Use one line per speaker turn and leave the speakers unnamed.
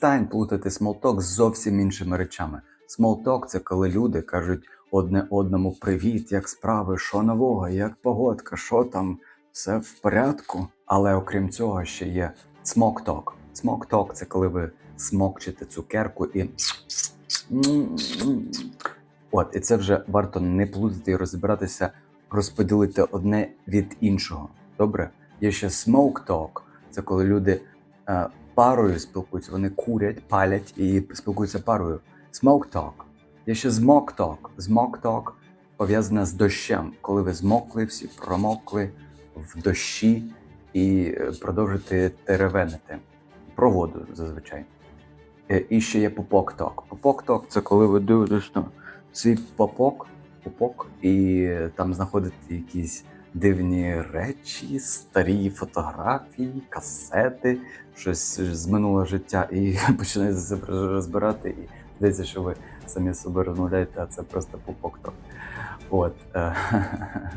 перестань плутати смолток з зовсім іншими речами. Смолток це коли люди кажуть одне одному привіт, як справи, що нового, як погодка, що там, все в порядку. Але окрім цього, ще є смокток. Смокток це коли ви смокчете цукерку і. От, і це вже варто не плутати і розбиратися, розподілити одне від іншого. Добре? Є ще talk. Це коли люди е, парою спілкуються, вони курять, палять і спілкуються парою. Smoke talk. Є ще zmok talk. Zmok talk пов'язане з дощем, коли ви змокли, всі промокли в дощі і е, продовжите теревенити. Про воду зазвичай. Е, І ще є пупок ток. Пупок ток це коли ви дивитесь на свій попок, пупок, і там знаходите якісь дивні речі, старі фотографії, касети, щось з минулого життя, і починаєте це розбирати, і здається, що ви самі з розмовляєте, а це просто пупок. От. е,